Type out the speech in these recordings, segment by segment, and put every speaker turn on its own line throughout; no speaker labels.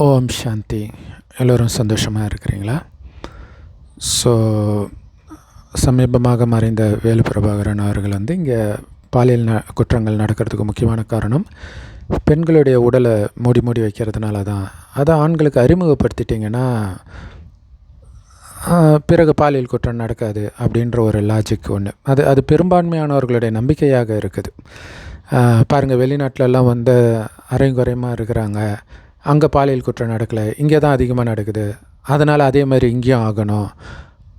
ஓம் சாந்தி. எல்லோரும் சந்தோஷமாக இருக்கிறீங்களா? ஸோ சமீபமாக மறைந்த வேலு பிரபாகரன் அவர்கள் வந்து இங்கே பாலியல் ந குற்றங்கள் நடக்கிறதுக்கு முக்கியமான காரணம் பெண்களுடைய உடலை மூடி மூடி வைக்கிறதுனால தான். அதை ஆண்களுக்கு அறிமுகப்படுத்திட்டிங்கன்னா பிறகு பாலியல் குற்றம் நடக்காது அப்படின்ற ஒரு லாஜிக் ஒன்று அது அது பெரும்பான்மையானவர்களுடைய நம்பிக்கையாக இருக்குது. பாருங்கள் வெளிநாட்டிலலாம் வந்து அரைங்குறையமாக இருக்கிறாங்க. அங்கே பாலியல் குற்றம் நடக்கலை இங்கே தான் அதிகமாக நடக்குது அதனால் அதே மாதிரி இங்கேயும் ஆகணும்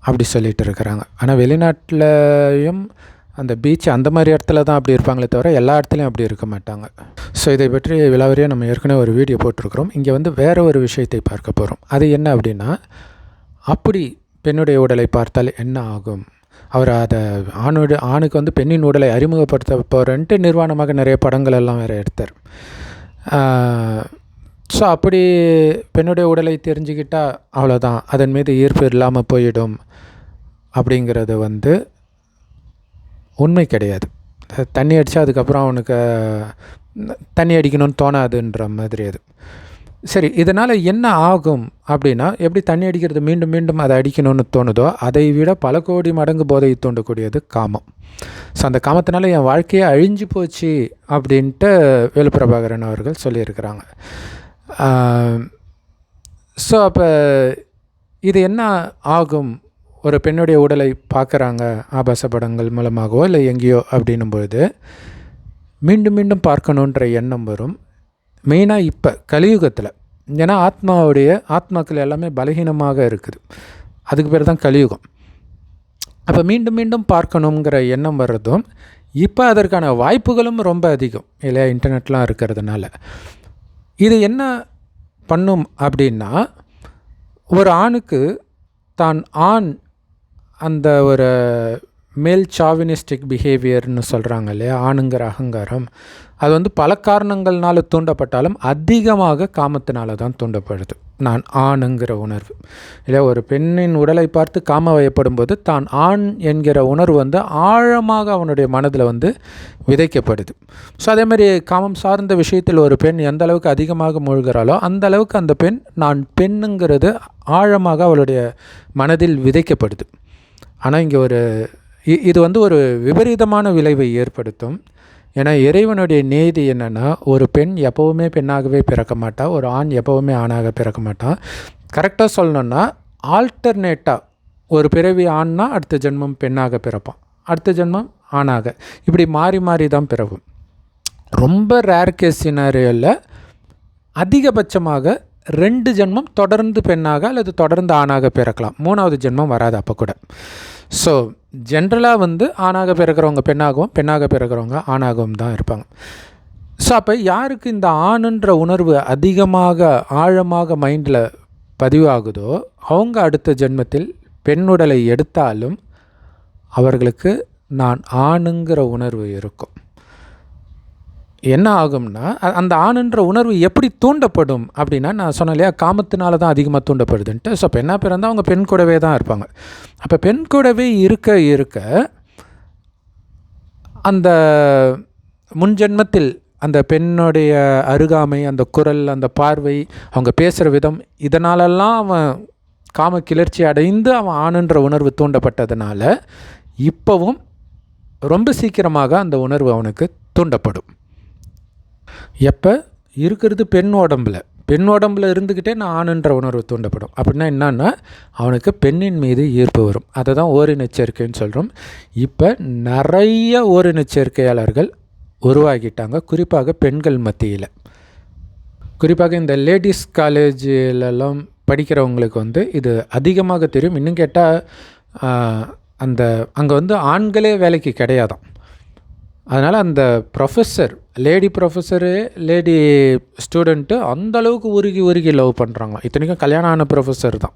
அப்படி சொல்லிட்டு இருக்கிறாங்க. ஆனால் வெளிநாட்டிலையும் அந்த பீச் அந்த மாதிரி இடத்துல தான் அப்படி இருப்பாங்களே தவிர எல்லா இடத்துலையும் அப்படி இருக்க மாட்டாங்க. ஸோ இதை பற்றி விலாவரியாக நம்ம ஏற்கனவே ஒரு வீடியோ போட்டிருக்கிறோம். இங்கே வந்து வேறு ஒரு விஷயத்தை பார்க்க போகிறோம் அது என்ன அப்படின்னா அப்படி பெண்ணுடைய உடலை பார்த்தால் என்ன ஆகும்? அவர் அதை ஆணோட ஆணுக்கு வந்து பெண்ணின் உடலை அறிமுகப்படுத்த போகிறன்ட்டு நிர்வாணமாக நிறைய படங்கள் எல்லாம் வேறு எடுத்தார். ஸோ அப்படி பெண்ணுடைய உடலை தெரிஞ்சுக்கிட்டால் அவ்வளோதான் அதன் மீது ஈர்ப்பு இல்லாமல் போயிடும் அப்படிங்கிறது வந்து உண்மை கிடையாது. தண்ணி அடித்தா அதுக்கப்புறம் அவனுக்கு தண்ணி அடிக்கணும்னு தோணாதுன்ற மாதிரி அது. சரி இதனால் என்ன ஆகும் அப்படின்னா எப்படி தண்ணி அடிக்கிறது மீண்டும் மீண்டும் அதை அடிக்கணும்னு தோணுதோ அதை விட பல கோடி மடங்கு போதையை தூண்டக்கூடியது காமம். ஸோ அந்த காமத்தினால என் வாழ்க்கையே அழிஞ்சு போச்சு அப்படின்ட்டு வேலுப்பிரபாகரன் அவர்கள் சொல்லியிருக்கிறாங்க. ஸோ அப்போ இது என்ன ஆகும்? ஒரு பெண்ணுடைய உடலை பார்க்குறாங்க ஆபாச படங்கள் மூலமாகவோ இல்லை எங்கேயோ அப்படின்னும் பொழுது மீண்டும் மீண்டும் பார்க்கணுன்ற எண்ணம் வரும். மெயினாக இப்போ கலியுகத்தில் ஏன்னா ஆத்மாவுடைய ஆத்மாக்கள் எல்லாமே பலகீனமாக இருக்குது. அதுக்கு பேர் தான் கலியுகம். அப்போ மீண்டும் மீண்டும் பார்க்கணுங்கிற எண்ணம் வர்றதும் இப்போ அதற்கான வாய்ப்புகளும் ரொம்ப அதிகம் இல்லையா? இன்டர்நெட்லாம் இருக்கிறதுனால. இது என்ன பண்ணும் அப்படின்னா ஒரு ஆணுக்கு தான் ஆண் அந்த ஒரு மேல் சாவினிஸ்டிக் பிஹேவியர்னு சொல்கிறாங்க இல்லையா? ஆணுங்கிற அகங்காரம். அது வந்து பல காரணங்கள்னால தூண்டப்பட்டாலும் அதிகமாக காமத்தினால தான் தூண்டப்படுது. நான் ஆணுங்கிற உணர்வு. இல்லை ஒரு பெண்ணின் உடலை பார்த்து காம வயப்படும் போது தான் ஆண் என்கிற உணர்வு வந்து ஆழமாக அவனுடைய மனதில் வந்து விதைக்கப்படுது. ஸோ அதே மாதிரி காமம் சார்ந்த விஷயத்தில் ஒரு பெண் எந்த அளவுக்கு அதிகமாக மூழ்கிறாளோ அந்த அளவுக்கு அந்த பெண் நான் பெண்ணுங்கிறது ஆழமாக அவளுடைய மனதில் விதைக்கப்படுது. ஆனால் இங்கே ஒரு இது வந்து ஒரு விபரீதமான விளைவை ஏற்படுத்தும். ஏன்னா இறைவனுடைய நீதி என்னென்னா ஒரு பெண் எப்போவுமே பெண்ணாகவே பிறக்க மாட்டா ஒரு ஆண் எப்போவுமே ஆணாக பிறக்க மாட்டான் கரெக்டாக சொல்லணுன்னா ஆல்டர்னேட்டாக ஒரு பிறவி ஆண்னா அடுத்த ஜென்மம் பெண்ணாக பிறப்பான். அடுத்த ஜென்மம் ஆணாக. இப்படி மாறி மாறி தான் பிறகும் ரொம்ப ரேர் கேஸ் சினாரியோவில் அதிகபட்சமாக ரெண்டு ஜென்மம் தொடர்ந்து பெண்ணாக அல்லது தொடர்ந்து ஆணாக பிறக்கலாம். மூணாவது ஜென்மம் வராது அப்போ கூட. ஸோ ஜென்ரலாக வந்து ஆணாக பிறக்கிறவங்க பெண்ணாகவும் பெண்ணாக பிறக்கிறவங்க ஆணாகவும் தான் இருப்பாங்க. ஸோ அப்போ யாருக்கு இந்த ஆணுன்ற உணர்வு அதிகமாக ஆழமாக மைண்டில் பதிவாகுதோ அவங்க அடுத்த ஜென்மத்தில் பெண்ணுடலை எடுத்தாலும் அவர்களுக்கு நான் ஆணுங்கிற உணர்வு இருக்கும். என்ன ஆகும்னா அந்த ஆணுன்ற உணர்வு எப்படி தூண்டப்படும் அப்படின்னா நான் சொன்னேன் இல்லையா காமத்தினால தான் அதிகமாக தூண்டப்படுதுன்ட்டு. ஸோ பெண்ணாக பிறந்தால் அவங்க பெண் கூடவே தான் இருப்பாங்க. அப்போ பெண் கூடவே இருக்க இருக்க அந்த முன்ஜென்மத்தில் அந்த பெண்ணுடைய அருகாமை அந்த குரல் அந்த பார்வை அவங்க பேசுகிற விதம் இதனாலெல்லாம் அவன் காம கிளர்ச்சி அடைந்து அவன் ஆணுன்ற உணர்வு தூண்டப்பட்டதுனால இப்போவும் ரொம்ப சீக்கிரமாக அந்த உணர்வு அவனுக்கு தூண்டப்படும். எப்போ? இருக்கிறது பெண் உடம்பில். பெண் உடம்பில் இருந்துக்கிட்டே நான் ஆணுன்ற உணர்வு தூண்டப்படும். அப்படின்னா என்னன்னா அவனுக்கு பெண்ணின் மீது ஈர்ப்பு வரும். அதை தான் ஓரினச்சேர்க்கைன்னு சொல்கிறோம் இப்போ நிறைய ஓரினச்சேர்க்கையாளர்கள் உருவாகிட்டாங்க. குறிப்பாக பெண்கள் மத்தியில். குறிப்பாக இந்த லேடிஸ் காலேஜிலெல்லாம் படிக்கிறவங்களுக்கு வந்து இது அதிகமாக தெரியும். இன்னும் கேட்டால் அந்த அங்கே வந்து ஆண்களே வேலைக்கு கிடையாதான் அதனால் அந்த professor lady professor lady student அந்தளவுக்கு உருகி உருகி லவ் பண்ணுறாங்க இத்தனைக்கும் கல்யாணம் ஆன ப்ரொஃபஸர் தான்.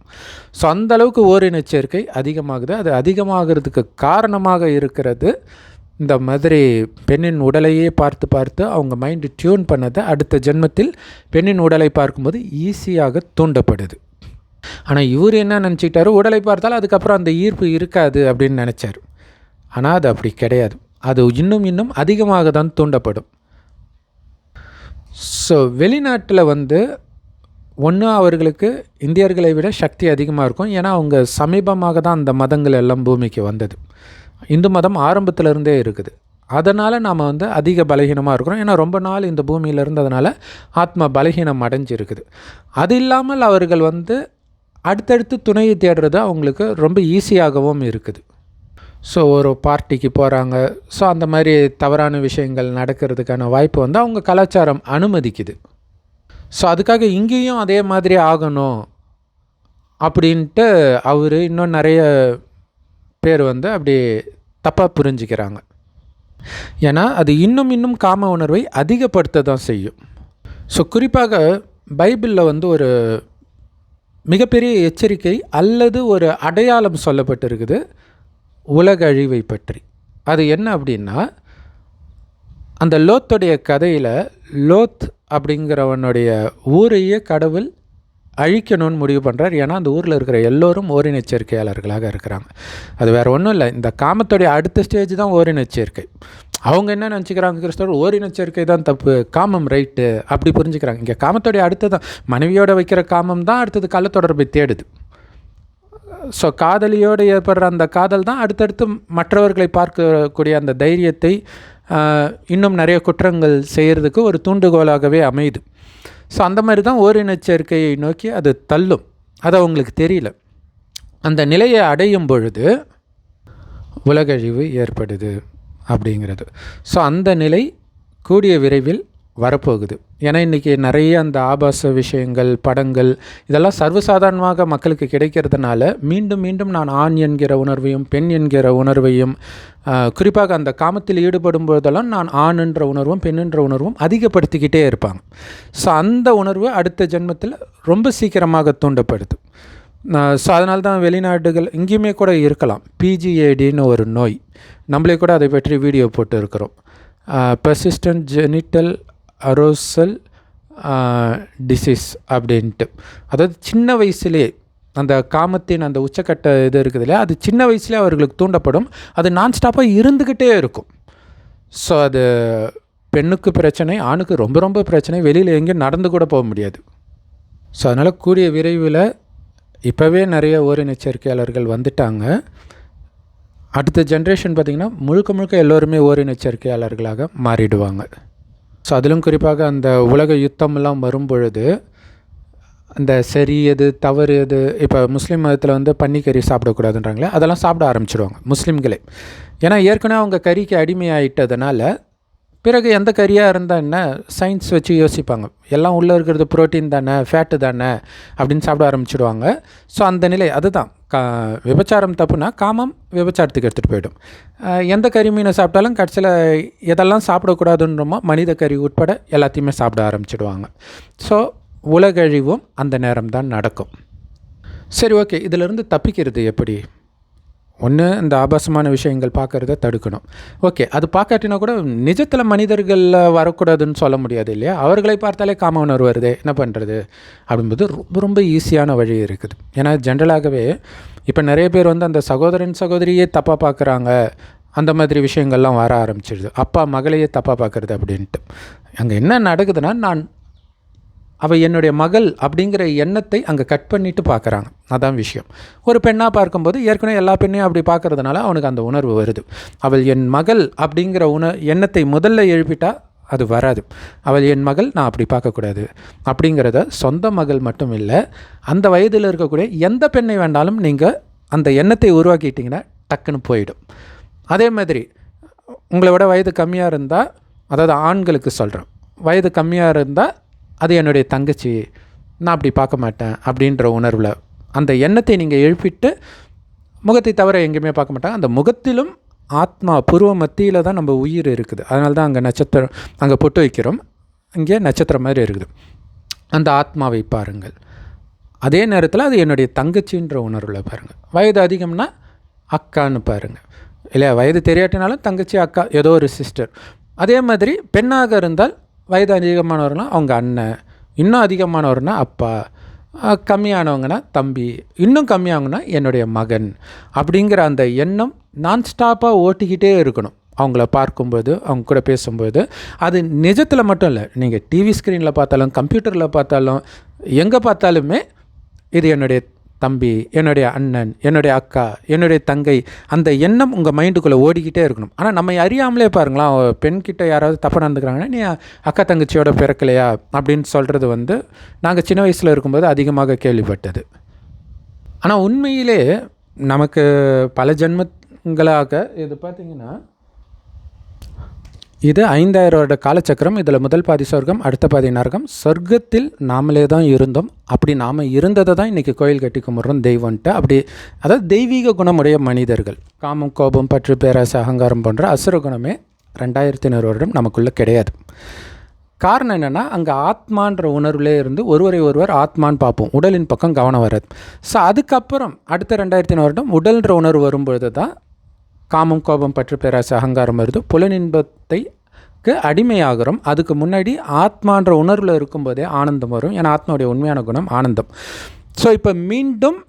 ஸோ அந்தளவுக்கு ஓரின சேர்க்கை அதிகமாகுது. அது அதிகமாகிறதுக்கு காரணமாக இருக்கிறது இந்த மாதிரி பெண்ணின் உடலையே பார்த்து பார்த்து அவங்க மைண்டு டியூன் பண்ணதை அடுத்த ஜென்மத்தில் பெண்ணின் உடலை பார்க்கும்போது ஈஸியாக தூண்டப்படுது. ஆனால் இவர் என்ன நினச்சிக்கிட்டாரு? உடலை பார்த்தால் அதுக்கப்புறம் அந்த ஈர்ப்பு இருக்காது அப்படின்னு நினச்சார். ஆனால் அது அப்படி கிடையாது. அது இன்னும் இன்னும் அதிகமாக தான் தூண்டப்படும். ஸோ வெளிநாட்டில் வந்து ஒன்று அவர்களுக்கு இந்தியர்களை விட சக்தி அதிகமாக இருக்கும். ஏன்னா அவங்க சமீபமாக தான் அந்த மதங்கள் எல்லாம் பூமிக்கு வந்தது. இந்து மதம் ஆரம்பத்துல இருந்தே இருக்குது. அதனால் நாம் வந்து அதிக பலகீனமாக இருக்கிறோம். ஏன்னா ரொம்ப நாள் இந்த பூமியில் இருந்ததுனால ஆத்மா பலகீனம் அடைஞ்சிருக்குது. அது இல்லாமல் அவர்கள் வந்து அடுத்தடுத்து துணையை தேடுறது அவங்களுக்கு ரொம்ப ஈஸியாகவும் இருக்குது. ஸோ ஒரு பார்ட்டிக்கு போகிறாங்க ஸோ அந்த மாதிரி தவறான விஷயங்கள் நடக்கிறதுக்கான வாய்ப்பு வந்து அவங்க கலாச்சாரம் அனுமதிக்குது. ஸோ அதுக்காக இங்கேயும் அதே மாதிரி ஆகணும் அப்படின்ட்டு அவர் இன்னும் நிறைய பேர் வந்து அப்படி தப்பாக புரிஞ்சுக்கிறாங்க. ஏன்னா அது இன்னும் இன்னும் காம உணர்வை அதிகப்படுத்த தான் செய்யும். ஸோ குறிப்பாக பைபிளில் வந்து ஒரு மிகப்பெரிய எச்சரிக்கை அல்லது ஒரு அடையாளம் சொல்லப்பட்டிருக்குது. உலக அழிவை பற்றி. அது என்ன அப்படின்னா அந்த லோத்துடைய கதையில் லோத் அப்படிங்கிறவனுடைய ஊரையே கடவுள் அழிக்கணும்னு முடிவு பண்ணுறார் ஏன்னா அந்த ஊரில் இருக்கிற எல்லோரும் ஓரினச்சேர்க்கையாளர்களாக இருக்கிறாங்க. அது வேறு ஒன்றும் இல்லை. இந்த காமத்துடைய அடுத்த ஸ்டேஜ் தான் ஓரினச்சேர்க்கை. அவங்க என்ன நினச்சிக்கிறாங்க கிறிஸ்தவர்? ஓரினச்சேர்க்கை எச்சரிக்கை தான் தப்பு. காமம் ரைட்டு அப்படி புரிஞ்சுக்கிறாங்க. இங்கே காமத்தோடைய அடுத்து தான். மனைவியோட வைக்கிற காமம் தான் அடுத்தது கள்ளத்தொடர்பை தேடுது. ஸோ காதலியோடு ஏற்படுற அந்த காதல் தான் அடுத்தடுத்து மற்றவர்களை பார்க்கக்கூடிய அந்த தைரியத்தை இன்னும் நிறைய குற்றங்கள் செய்கிறதுக்கு ஒரு தூண்டுகோலாகவே அமையுது. ஸோ அந்த மாதிரி தான் ஓரினச்சேர்க்கையை நோக்கி அது தள்ளும். அது அவங்களுக்கு தெரியல. அந்த நிலையை அடையும் பொழுது உலகழிவு ஏற்படுது அப்படிங்கிறது. ஸோ அந்த நிலை கூடிய விரைவில் வரப்போகுது. ஏன்னா இன்றைக்கி நிறைய அந்த ஆபாச விஷயங்கள் படங்கள் இதெல்லாம் சர்வசாதாரணமாக மக்களுக்கு கிடைக்கிறதுனால மீண்டும் மீண்டும் நான் ஆண் என்கிற உணர்வையும் பெண் என்கிற உணர்வையும் குறிப்பாக அந்த காமத்தில் ஈடுபடும் போதெல்லாம் நான் ஆண் என்ற உணர்வும் பெண் என்ற உணர்வும் அதிகப்படுத்திக்கிட்டே இருப்பாங்க. ஸோ அந்த உணர்வு அடுத்த ஜென்மத்தில் ரொம்ப சீக்கிரமாக தூண்டப்படுது. ஸோ அதனால தான் வெளிநாடுகள் இங்கேயுமே கூட இருக்கலாம். பிஜிஏடின்னு ஒரு நோய். நம்மளே கூட அதை பற்றி வீடியோ போட்டு இருக்கிறோம் பெர்சிஸ்டன்ட் ஜெனிட்டல் அரோசல் டிசீஸ் அப்படின்ட்டு. அதாவது சின்ன வயசுலேயே அந்த காமத்தின் அந்த உச்சக்கட்ட இது இருக்குது இல்லையா அது சின்ன வயசுலேயே அவர்களுக்கு தூண்டப்படும். அது நான் ஸ்டாப்பாக இருந்துக்கிட்டே இருக்கும். ஸோ அது பெண்ணுக்கு பிரச்சனை ஆணுக்கு ரொம்ப ரொம்ப பிரச்சனை. வெளியில் எங்கேயும் நடந்து கூட போக முடியாது. ஸோ அதனால் கூடிய விரைவில் இப்போவே நிறைய ஓரினச்சரிக்கையாளர்கள் வந்துட்டாங்க. அடுத்த ஜென்ரேஷன் பார்த்திங்கன்னா முழுக்க முழுக்க எல்லோருமே ஓரினச்சரிக்கையாளர்களாக மாறிடுவாங்க. ஸோ அதிலும் குறிப்பாக அந்த உலக யுத்தமெல்லாம் வரும்பொழுது அந்த சரி எது தவறு எது இப்போ முஸ்லீம் மதத்தில் வந்து பன்னிக்கறி சாப்பிடக்கூடாதுன்றாங்களே அதெல்லாம் சாப்பிட ஆரம்பிச்சிடுவாங்க முஸ்லீம்களே. ஏன்னா ஏற்கனவே அவங்க கறிக்கு அடிமையாயிட்டதுனால பிறகு எந்த கறியாக இருந்தால் என்ன? சயின்ஸ் வச்சு யோசிப்பாங்க. எல்லாம் உள்ளே இருக்கிறது புரோட்டீன் தானே ஃபேட்டு தானே அப்படின்னு சாப்பிட ஆரம்பிச்சிடுவாங்க. ஸோ அந்த நிலை அதுதான். கா விபச்சாரம் தப்புனா காமம் விபச்சாரத்துக்கு எடுத்துகிட்டு போயிடும். எந்த கறி மீனை சாப்பிட்டாலும் கடைசியில் எதெல்லாம் சாப்பிடக்கூடாதுன்றமோ மனித கறி உட்பட எல்லாத்தையுமே சாப்பிட ஆரம்பிச்சிடுவாங்க. ஸோ உலகழிவும் அந்த நேரம் தான் நடக்கும். சரி ஓகே இதிலிருந்து தப்பிக்கிறது எப்படி? ஒன்று இந்த ஆபாசமான விஷயங்கள் பார்க்குறத தடுக்கணும். ஓகே அது பார்க்காட்டினா கூட நிஜத்தில் மனிதர்களில் வரக்கூடாதுன்னு சொல்ல முடியாது இல்லையா? அவர்களை பார்த்தாலே காம உணர்வு வருதே என்ன பண்ணுறது அப்படின்பது ரொம்ப ரொம்ப ஈஸியான வழி இருக்குது. ஏன்னா ஜென்ரலாகவே இப்போ நிறைய பேர் வந்து அந்த சகோதரன் சகோதரியே தப்பாக பார்க்குறாங்க அந்த மாதிரி விஷயங்கள்லாம் வர ஆரம்பிச்சிடுது அப்பா மகளையே தப்பாக பார்க்குறது அப்படின்ட்டு. அங்கே என்ன நடக்குதுன்னா நான் அவள் என்னுடைய மகள் அப்படிங்கிற எண்ணத்தை அங்கே கட் பண்ணிட்டு பார்க்குறாங்க அதான் விஷயம். ஒரு பெண்ணாக பார்க்கும்போது ஏற்கனவே எல்லா பெண்ணையும் அப்படி பார்க்கறதுனால அவனுக்கு அந்த உணர்வு வருது. அவள் என் மகள் அப்படிங்கிற உண எண்ணத்தை முதல்ல எழுப்பிட்டா அது வராது. அவள் என் மகள் நான் அப்படி பார்க்கக்கூடாது. அப்படிங்கிறத சொந்த மகள் மட்டும் இல்லை அந்த வயதில் இருக்கக்கூடிய எந்த பெண்ணை வேண்டாலும் நீங்கள் அந்த எண்ணத்தை உருவாக்கிட்டிங்கன்னா டக்குன்னு போயிடும். அதே மாதிரி உங்களை விட வயது கம்மியாக இருந்தால் அதாவது ஆண்களுக்கு சொல்கிறேன் வயது கம்மியாக இருந்தால் அது என்னுடைய தங்கச்சி நான் அப்படி பார்க்க மாட்டேன் அப்படின்ற உணர்வில் அந்த எண்ணத்தை நீங்கள் எழுப்பிட்டு முகத்தை தவிர எங்கேயுமே பார்க்க மாட்டாங்க. அந்த முகத்திலும் ஆத்மா பூர்வ மத்தியில் தான் நம்ம உயிர் இருக்குது. அதனால தான் அங்கே நட்சத்திரம் அங்கே பொட்டு வைக்கிறோம். இங்கே நட்சத்திரம் மாதிரி இருக்குது. அந்த ஆத்மாவை பாருங்கள். அதே நேரத்தில் அது என்னுடைய தங்கச்சின்ற உணர்வில் பாருங்கள் வயது அதிகம்னா அக்கான்னு பாருங்கள் இல்லையா? வயது தெரியாட்டினாலும் தங்கச்சி அக்கா ஏதோ ஒரு சிஸ்டர் அதே மாதிரி பெண்ணாக இருந்தால் வயது அதிகமானவர்னா அவங்க அண்ணன் இன்னும் அதிகமானவர்னா அப்பா கம்மியானவங்கன்னா தம்பி இன்னும் கம்மியாகனா என்னுடைய மகன் அப்படிங்கிற அந்த எண்ணம் நான் ஸ்டாப்பாக ஓட்டிக்கிட்டே இருக்கணும். அவங்கள பார்க்கும்போது அவங்க கூட பேசும்போது. அது நிஜத்தில் மட்டும் இல்லை. நீங்கள் டிவி ஸ்க்ரீனில் பார்த்தாலும் கம்ப்யூட்டரில் பார்த்தாலும் எங்கே பார்த்தாலுமே இது என்னுடைய தம்பி என்னுடைய அண்ணன் என்னுடைய அக்கா என்னுடைய தங்கை அந்த எண்ணம் உங்கள் மைண்டுக்குள்ளே ஓடிக்கிட்டே இருக்கணும். ஆனால் நம்ம அறியாமலே பாருங்களா பெண்கிட்ட யாராவது தப்பாக நடந்துக்கிறாங்கன்னா நீ அக்கா தங்கச்சியோட பிறக்கலையா? அப்படின்னு சொல்கிறது வந்து நாங்கள் சின்ன வயசில் இருக்கும்போது அதிகமாக கேள்விப்பட்டது. ஆனால் உண்மையிலே நமக்கு பல ஜென்மங்களாக இது பார்த்திங்கன்னா இது ஐந்தாயிரம் வருட காலச்சக்கரம். இதில் முதல் பாதி சொர்க்கம் அடுத்த பாதி நரகம். சொர்க்கத்தில் நாமளே தான் இருந்தோம். அப்படி நாம் இருந்ததை தான் இன்றைக்கி கோயில் கட்டி கும்பிட்றோம் தெய்வன்ட்டு. அப்படி அதாவது தெய்வீக குணமுடைய மனிதர்கள். காமம் கோபம் பற்று பேராசை அகங்காரம் போன்ற அசுர குணமே ரெண்டாயிரத்தி நூறு வருடம் நமக்குள்ளே கிடையாது. காரணம் என்னென்னா அங்கே ஆத்மான்ற உணர்வுலே இருந்து ஒருவரை ஒருவர் ஆத்மான்னு பார்ப்போம். உடலின் பக்கம் கவனம் வராது. ஸோ அதுக்கப்புறம் அடுத்த ரெண்டாயிரத்தி வருடம் உடல்ன்ற உணர்வு வரும்பொழுது தான் காமம் கோபம் பற்று பேராசை அகங்காரம் வருது. புலனின்பத்தைக்கு அடிமையாகிறோம். அதுக்கு முன்னாடி ஆத்மான்ற உணர்வில் இருக்கும்போதே ஆனந்தம் வரும். ஏன்னா ஆத்மாவுடைய உண்மையான குணம் ஆனந்தம். ஸோ இப்போ மீண்டும்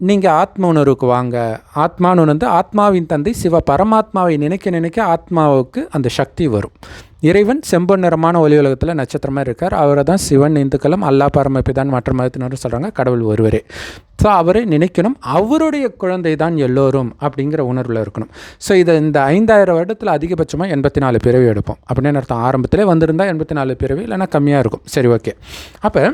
நீங்கள் ஆத்ம உணர்வுக்கு வாங்க. ஆத்மான்னு வந்து ஆத்மாவின் தந்தை சிவ பரமாத்மாவை நினைக்க நினைக்க ஆத்மாவுக்கு அந்த சக்தி வரும். இறைவன் செம்பொன் நிறமான ஒலி உலகத்தில் நட்சத்திரமாக இருக்கார். அவரை தான் சிவன் இந்துக்களும் அல்லா பரமபிதான் மற்ற மதத்தினரும் சொல்கிறாங்க கடவுள் ஒருவரே. ஸோ அவரை நினைக்கணும். அவருடைய குழந்தை தான் எல்லோரும் அப்படிங்கிற உணர்வில் இருக்கணும். ஸோ இதை இந்த ஐந்தாயிரம் வருடத்தில் அதிகபட்சமாக எண்பத்தி நாலு பிறவி எடுப்போம். அப்படின்னு அர்த்தம். ஆரம்பத்திலே வந்திருந்தால் எண்பத்தி நாலு பிறவி இல்லைன்னா கம்மியாக இருக்கும். சரி ஓகே அப்போ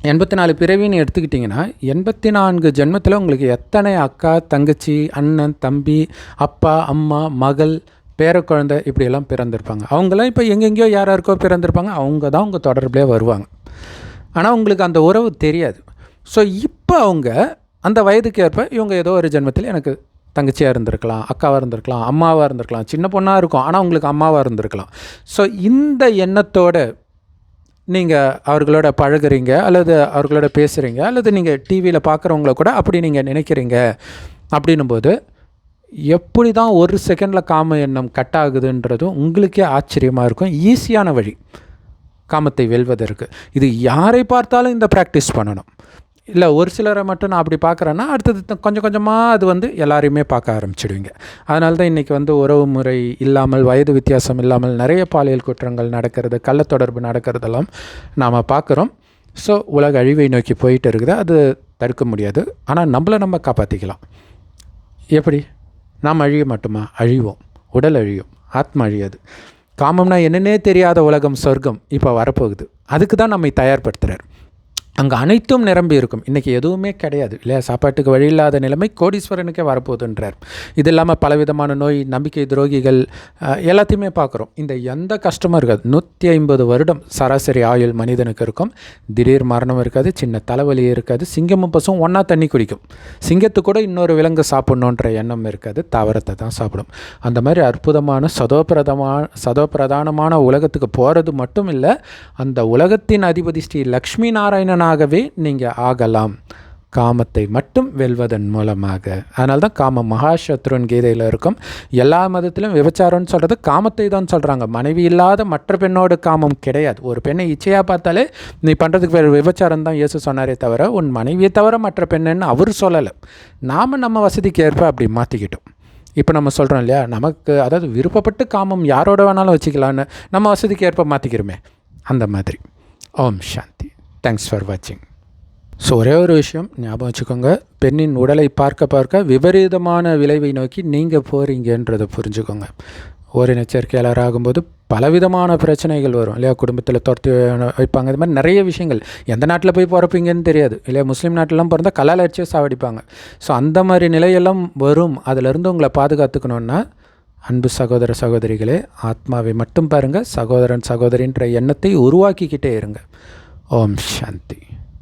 எண்பத்தி நாலு பிறவின்னு எடுத்துக்கிட்டிங்கன்னா எண்பத்தி நான்கு ஜென்மத்தில் உங்களுக்கு எத்தனை அக்கா தங்கச்சி அண்ணன் தம்பி அப்பா அம்மா மகள் பேர குழந்தை இப்படியெல்லாம் பிறந்திருப்பாங்க. அவங்களாம் இப்போ எங்கெங்கேயோ யார் யாருக்கோ பிறந்திருப்பாங்க. அவங்க தான் உங்கள் தொடர்பிலே வருவாங்க. ஆனால் உங்களுக்கு அந்த உறவு தெரியாது. ஸோ இப்போ அவங்க அந்த வயதுக்கு ஏற்ப இவங்க ஏதோ ஒரு ஜென்மத்தில் எனக்கு தங்கச்சியாக இருந்திருக்கலாம் அக்காவாக இருந்திருக்கலாம் அம்மாவாக இருந்திருக்கலாம் சின்ன பொண்ணாக இருக்கும் ஆனால் உங்களுக்கு அம்மாவாக இருந்திருக்கலாம். ஸோ இந்த எண்ணத்தோடு நீங்கள் அவர்களோட பழகுறீங்க அல்லது அவர்களோட பேசுகிறீங்க அல்லது நீங்கள் டிவியில் பார்க்குறவங்கள கூட அப்படி நீங்கள் நினைக்கிறீங்க அப்படின்னும்போது எப்படி தான் ஒரு செகண்டில் காம எண்ணம் கட் ஆகுதுன்றதும் உங்களுக்கே ஆச்சரியமாக இருக்கும். ஈஸியான வழி காமத்தை வெல்வதற்கு. இது யாரை பார்த்தாலும் இந்த ப்ராக்டிஸ் பண்ணணும். இல்லை ஒரு சிலரை மட்டும் நான் அப்படி பார்க்குறேன்னா அடுத்தது கொஞ்சம் கொஞ்சமாக அது வந்து எல்லாரையுமே பார்க்க ஆரம்பிச்சிடுவீங்க. அதனால தான் இன்றைக்கி வந்து உறவு முறை இல்லாமல் வயது வித்தியாசம் இல்லாமல் நிறைய பாலியல் குற்றங்கள் நடக்கிறது கள்ளத்தொடர்பு நடக்கிறதெல்லாம் நாம் பார்க்குறோம். ஸோ உலக அழிவை நோக்கி போயிட்டு இருக்குது. அது தடுக்க முடியாது. ஆனால் நம்மளை நம்ம காப்பாற்றிக்கலாம் எப்படி? நாம் அழிய மாட்டோமா? அழிவோம். உடல் அழியும். ஆத்மா அழியாது. காமம்னா என்னன்னே தெரியாத உலகம் சொர்க்கம் இப்போ வரப்போகுது. அதுக்கு தான் நம்மை தயார்படுத்துகிறார் அங்கே அனைத்தும் நிரம்பி இருக்கும். இன்றைக்கி எதுவுமே கிடையாது. இல்லையா? சாப்பாட்டுக்கு வழி இல்லாத நிலைமை கோடீஸ்வரனுக்கே வரப்போகுதுன்றார். இது இல்லாமல் பலவிதமான நோய் நம்பிக்கை துரோகிகள் எல்லாத்தையுமே பார்க்குறோம். இந்த எந்த கஷ்டமும் இருக்காது. நூற்றி ஐம்பது வருடம் சராசரி ஆயுள் மனிதனுக்கு இருக்கும். திடீர் மரணம் இருக்காது சின்ன தலைவலி இருக்காது சிங்கமும் பசும் ஒன்றா தண்ணி குடிக்கும். சிங்கத்து கூட இன்னொரு விலங்கு சாப்பிட்ணுன்ற எண்ணம் இருக்காது. தாவரத்தை தான் சாப்பிடும். அந்த மாதிரி அற்புதமான சதோபிரதமான சதோபிரதானமான உலகத்துக்கு போகிறது மட்டும் இல்லை அந்த உலகத்தின் அதிபதி ஸ்ரீ லக்ஷ்மி நாராயணன் தானாகவே நீங்கள் ஆகலாம். காமத்தை மட்டும் வெல்வதன் மூலமாக. அதனால தான் காமம் மகாசத்ருன் கீதையில் இருக்கும் எல்லா மதத்திலும் விபச்சாரம்னு சொல்கிறது காமத்தை தான் சொல்கிறாங்க மனைவி இல்லாத மற்ற பெண்ணோட காமம் கிடையாது. ஒரு பெண்ணை இச்சையாக பார்த்தாலே நீ பண்ணுறதுக்கு வேறு விபச்சாரம் தான் இயேசு சொன்னாரே தவிர உன் மனைவியை தவிர மற்ற பெண்ணுன்னு அவர் சொல்லலை. நாம் நம்ம வசதிக்கு ஏற்ப அப்படி மாற்றிக்கிட்டோம் இப்போ நம்ம சொல்கிறோம் இல்லையா? நமக்கு அதாவது விருப்பப்பட்டு காமம் யாரோட வேணாலும் வச்சுக்கலான்னு நம்ம வசதிக்கு ஏற்ப மாற்றிக்கிறோமே அந்த மாதிரி. ஓம் சாந்தி. தேங்க்ஸ் ஃபார் வாட்சிங் ஸோ ஒரே ஒரு விஷயம் ஞாபகம் வச்சுக்கோங்க. பெண்ணின் உடலை பார்க்க பார்க்க விபரீதமான விளைவை நோக்கி நீங்கள் போகிறீங்கன்றதை புரிஞ்சுக்கோங்க. ஓரின சேர்க்கையாளர் ஆகும்போது பலவிதமான பிரச்சனைகள் வரும். இல்லையா? குடும்பத்தில் துரத்தி வைப்பாங்க. இது மாதிரி நிறைய விஷயங்கள். எந்த நாட்டில் போய் பிறப்பீங்கன்னு தெரியாது. இல்லையா? முஸ்லீம் நாட்டிலாம் பிறந்தால் கலால் அடிச்சு சாவடிப்பாங்க. ஸோ அந்த மாதிரி நிலையெல்லாம் வரும். அதிலிருந்து உங்களை பாதுகாத்துக்கணுன்னா அன்பு சகோதர சகோதரிகளே ஆத்மாவை மட்டும் பாருங்கள் சகோதரன் சகோதரின்ற எண்ணத்தை உருவாக்கிக்கிட்டே இருங்க. ஓம் சாந்தி